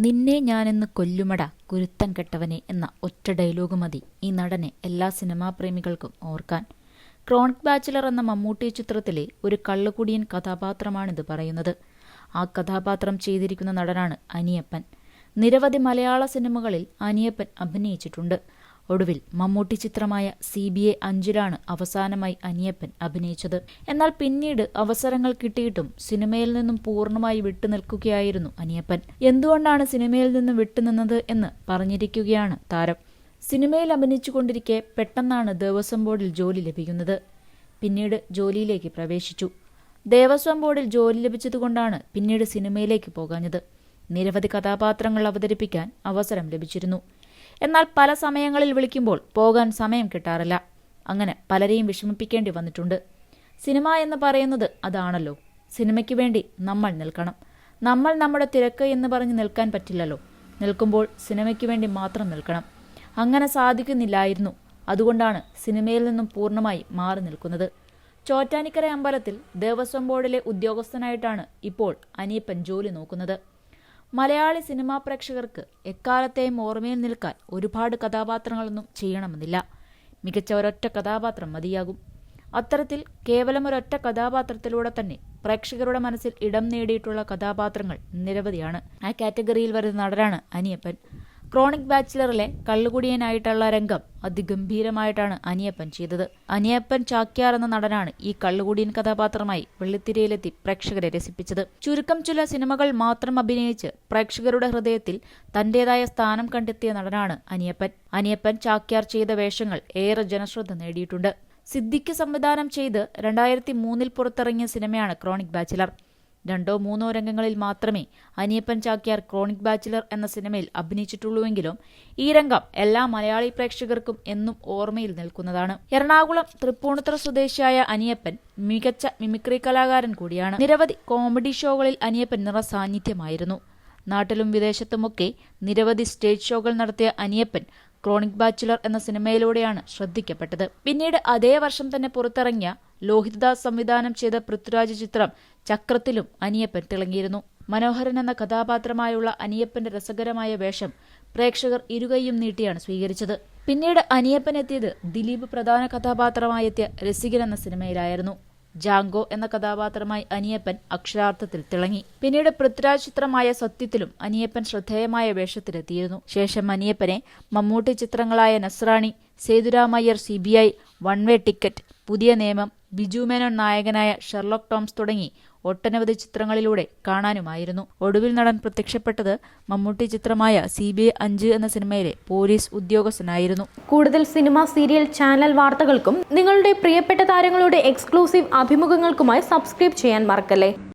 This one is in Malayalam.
നിന്നെ ഞാനെന്ന് കൊല്ലുമട കുരുത്തൻ കെട്ടവനെ എന്ന ഒറ്റ ഡയലോഗ് മതി ഈ നടനെ എല്ലാ സിനിമാ പ്രേമികൾക്കും ഓർക്കാൻ. ക്രോണിക് ബാച്ചിലർ എന്ന മമ്മൂട്ടി ചിത്രത്തിലെ ഒരു കള്ളുകുടിയൻ കഥാപാത്രമാണിത് പറയുന്നത്. ആ കഥാപാത്രം ചെയ്തിരിക്കുന്ന നടനാണ് അനിയപ്പൻ. നിരവധി മലയാള സിനിമകളിൽ അനിയപ്പൻ അഭിനയിച്ചിട്ടുണ്ട്. ഒടുവിൽ മമ്മൂട്ടി ചിത്രമായ സി ബി എ അഞ്ചിലാണ് അവസാനമായി അനിയപ്പൻ അഭിനയിച്ചത്. എന്നാൽ പിന്നീട് അവസരങ്ങൾ കിട്ടിയിട്ടും സിനിമയിൽ നിന്നും പൂർണമായി വിട്ടുനിൽക്കുകയായിരുന്നു അനിയപ്പൻ. എന്തുകൊണ്ടാണ് സിനിമയിൽ നിന്നും വിട്ടുനിന്നത് എന്ന് പറഞ്ഞിരിക്കുകയാണ് താരം. സിനിമയിൽ അഭിനയിച്ചുകൊണ്ടിരിക്കെ പെട്ടെന്നാണ് ദേവസ്വം ബോർഡിൽ ജോലി ലഭിക്കുന്നത്. പിന്നീട് ജോലിയിലേക്ക് പ്രവേശിച്ചു. ദേവസ്വം ബോർഡിൽ ജോലി ലഭിച്ചതുകൊണ്ടാണ് പിന്നീട് സിനിമയിലേക്ക് പോകാഞ്ഞത്. നിരവധി കഥാപാത്രങ്ങൾ അവതരിപ്പിക്കാൻ അവസരം ലഭിച്ചിരുന്നു. എന്നാൽ പല സമയങ്ങളിൽ വിളിക്കുമ്പോൾ പോകാൻ സമയം കിട്ടാറില്ല. അങ്ങനെ പലരെയും വിഷമിപ്പിക്കേണ്ടി വന്നിട്ടുണ്ട്. സിനിമ എന്ന് പറയുന്നത് അതാണല്ലോ. സിനിമയ്ക്ക് വേണ്ടി നമ്മൾ നിൽക്കണം. നമ്മൾ നമ്മുടെ തിരക്ക് എന്ന് പറഞ്ഞ് നിൽക്കാൻ പറ്റില്ലല്ലോ. നിൽക്കുമ്പോൾ സിനിമയ്ക്ക് വേണ്ടി മാത്രം നിൽക്കണം. അങ്ങനെ സാധിക്കുന്നില്ലായിരുന്നു. അതുകൊണ്ടാണ് സിനിമയിൽ നിന്നും പൂർണമായി മാറി നിൽക്കുന്നത്. ചോറ്റാനിക്കര അമ്പലത്തിൽ ദേവസ്വം ബോർഡിലെ ഉദ്യോഗസ്ഥനായിട്ടാണ് ഇപ്പോൾ അനിയപ്പൻ ജോലി നോക്കുന്നത്. മലയാളി സിനിമാ പ്രേക്ഷകർക്ക് എക്കാലത്തെയും ഓർമ്മയിൽ നിൽക്കാൻ ഒരുപാട് കഥാപാത്രങ്ങളൊന്നും ചെയ്യണമെന്നില്ല. മികച്ച ഒരൊറ്റ കഥാപാത്രം മതിയാകും. അത്തരത്തിൽ കേവലം ഒരൊറ്റ കഥാപാത്രത്തിലൂടെ തന്നെ പ്രേക്ഷകരുടെ മനസ്സിൽ ഇടം നേടിയിട്ടുള്ള കഥാപാത്രങ്ങൾ നിരവധിയാണ്. ആ കാറ്റഗറിയിൽ വരുന്ന നടനാണ് അനിയപ്പൻ. ക്രോണിക് ബാച്ചിലറിലെ കള്ളുകുടിയനായിട്ടുള്ള രംഗം അതിഗംഭീരമായിട്ടാണ് അനിയപ്പൻ ചെയ്തത്. അനിയപ്പൻ ചാക്യാർ എന്ന നടനാണ് ഈ കള്ളുകുടിയൻ കഥാപാത്രമായി വെള്ളിത്തിരയിലെത്തി പ്രേക്ഷകരെ രസിപ്പിച്ചത്. ചുരുക്കം ചില സിനിമകൾ മാത്രം അഭിനയിച്ച് പ്രേക്ഷകരുടെ ഹൃദയത്തിൽ തന്റേതായ സ്ഥാനം കണ്ടെത്തിയ നടനാണ് അനിയപ്പൻ. അനിയപ്പൻ ചാക്യാർ ചെയ്ത വേഷങ്ങൾ ഏറെ ജനശ്രദ്ധ നേടിയിട്ടുണ്ട്. സിദ്ധിക്ക് സംവിധാനം ചെയ്ത് രണ്ടായിരത്തി മൂന്നിൽ പുറത്തിറങ്ങിയ സിനിമയാണ് ക്രോണിക് ബാച്ചിലർ. രണ്ടോ മൂന്നോ രംഗങ്ങളിൽ മാത്രമേ അനിയപ്പൻ ചാക്യാർ ക്രോണിക് ബാച്ചിലർ എന്ന സിനിമയിൽ അഭിനയിച്ചിട്ടുള്ളൂവെങ്കിലും ഈ രംഗം എല്ലാ മലയാളി പ്രേക്ഷകർക്കും എന്നും ഓർമ്മയിൽ നിൽക്കുന്നതാണ്. എറണാകുളം തൃപ്പൂണിത്തുറ സ്വദേശിയായ അനിയപ്പൻ മികച്ച മിമിക്രി കലാകാരൻ കൂടിയാണ്. നിരവധി കോമഡി ഷോകളിൽ അനിയപ്പൻ നിറ സാന്നിധ്യമായിരുന്നു. നാട്ടിലും വിദേശത്തുമൊക്കെ നിരവധി സ്റ്റേജ് ഷോകൾ നടത്തിയ അനിയപ്പൻ ക്രോണിക് ബാച്ചുലർ എന്ന സിനിമയിലൂടെയാണ് ശ്രദ്ധിക്കപ്പെട്ടത്. പിന്നീട് അതേ വർഷം തന്നെ പുറത്തിറങ്ങിയ ലോഹിതദാസ് സംവിധാനം ചെയ്ത പൃഥ്വിരാജ് ചിത്രം ചക്രത്തിലും അനിയപ്പൻ തിളങ്ങിയിരുന്നു. മനോഹരൻ എന്ന കഥാപാത്രമായുള്ള അനിയപ്പന്റെ രസകരമായ വേഷം പ്രേക്ഷകർ ഇരുകൈയും നീട്ടിയാണ് സ്വീകരിച്ചത്. പിന്നീട് അനിയപ്പൻ എത്തിയത് ദിലീപ് പ്രധാന കഥാപാത്രമായെത്തിയ രസികൻ എന്ന സിനിമയിലായിരുന്നു. ജാങ്കോ എന്ന കഥാപാത്രമായി അനിയപ്പൻ അക്ഷരാർത്ഥത്തിൽ തിളങ്ങി. പിന്നീട് പൃഥ്വിരാജ് ചിത്രമായ സത്യത്തിലും അനിയപ്പൻ ശ്രദ്ധേയമായ വേഷത്തിലെത്തിയിരുന്നു. ശേഷം അനിയപ്പനെ Mammootty ചിത്രങ്ങളായ Nasrani Sethuramayyar C B I one way ticket പുതിയ നിയമം ബിജു മേനോൻ നായകനായ ഷെർലോക്ക് ടോംസ് തുടങ്ങി ഒട്ടനവധി ചിത്രങ്ങളിലൂടെ കാണാനുമായിരുന്നു. ഒടുവിൽ നടൻ പ്രത്യക്ഷപ്പെട്ടത് മമ്മൂട്ടി ചിത്രമായ സി ബി ഐ അഞ്ച് എന്ന സിനിമയിലെ പോലീസ് ഉദ്യോഗസ്ഥനായിരുന്നു. കൂടുതൽ സിനിമ സീരിയൽ ചാനൽ വാർത്തകൾക്കും നിങ്ങളുടെ പ്രിയപ്പെട്ട താരങ്ങളുടെ എക്സ്ക്ലൂസീവ് അഭിമുഖങ്ങൾക്കുമായി സബ്സ്ക്രൈബ് ചെയ്യാൻ മറക്കല്ലേ?